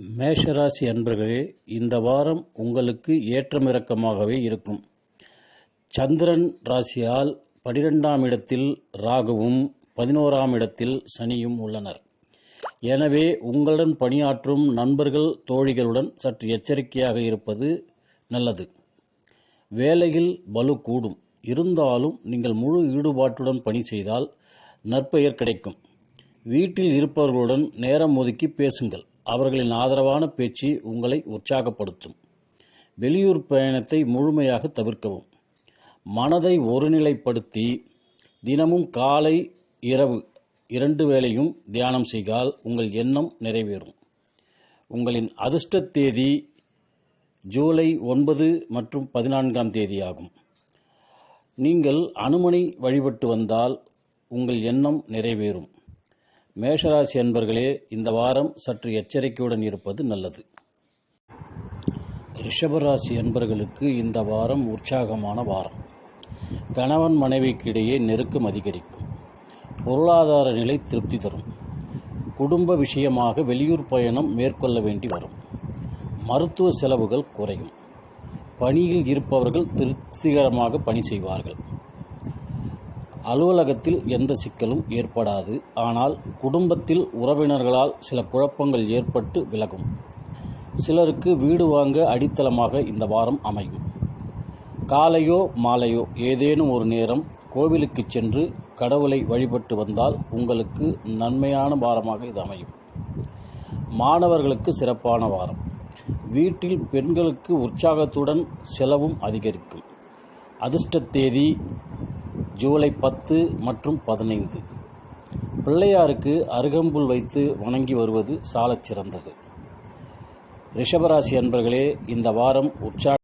மேஷராசி அன்பர்களே இந்த வாரம் உங்களுக்கு ஏற்றமிறக்கமாகவே இருக்கும். சந்திரன் ராசியால் பனிரெண்டாம் இடத்தில் ராகுவும் பதினோராம் இடத்தில் சனியும் உள்ளனர். எனவே உங்களுடன் பணியாற்றும் நண்பர்கள் தோழிகளுடன் சற்று எச்சரிக்கையாக இருப்பது நல்லது. வேலையில் பலு கூடும். இருந்தாலும் நீங்கள் முழு ஈடுபாட்டுடன் பணி செய்தால் நற்பெயர் கிடைக்கும். வீட்டில் இருப்பவர்களுடன் நேரம் ஒதுக்கி பேசுங்கள். அவர்களின் ஆதரவான பேச்சு உங்களை உற்சாகப்படுத்தும். வெளியூர் பயணத்தை முழுமையாக தவிர்க்கவும். மனதை ஒருநிலைப்படுத்தி தினமும் காலை இரவு இரண்டு வேளையும் தியானம் செய்தால் உங்கள் எண்ணம் நிறைவேறும். உங்களின் அதிர்ஷ்ட தேதி ஜூலை ஒன்பது மற்றும் பதினான்காம் தேதியாகும். நீங்கள் அனுமனை வழிபட்டு வந்தால் உங்கள் எண்ணம் நிறைவேறும். மேஷராசி அன்பர்களே இந்த வாரம் சற்று எச்சரிக்கையுடன் இருப்பது நல்லது. ரிஷபராசி அன்பர்களுக்கு இந்த வாரம் உற்சாகமான வாரம். கணவன் மனைவிக்கு இடையே நெருக்கம் அதிகரிக்கும். பொருளாதார நிலை திருப்தி தரும். குடும்ப விஷயமாக வெளியூர் பயணம் மேற்கொள்ள வேண்டி வரும். மருத்துவ செலவுகள் குறையும். பணியில் இருப்பவர்கள் திருப்திகரமாக பணி செய்வார்கள். அலுவலகத்தில் எந்த சிக்கலும் ஏற்படாது. ஆனால் குடும்பத்தில் உறவினர்களால் சில குழப்பங்கள் ஏற்பட்டு விலகும். சிலருக்கு வீடு வாங்க அடித்தளமாக இந்த வாரம் அமையும். காலையோ மாலையோ ஏதேனும் ஒரு நேரம் கோவிலுக்கு சென்று கடவுளை வழிபட்டு வந்தால் உங்களுக்கு நன்மையான வாரமாக இது அமையும். மாணவர்களுக்கு சிறப்பான வாரம். வீட்டில் பெண்களுக்கு உற்சாகத்துடன் செலவும் அதிகரிக்கும். அதிர்ஷ்ட தேதி ஜூலை பத்து மற்றும் பதினைந்து. பிள்ளையாருக்கு அருகம்புல் வைத்து வணங்கி வருவது சாலச் சிறந்தது ரிஷபராசி அன்பர்களே இந்த வாரம் உற்சாக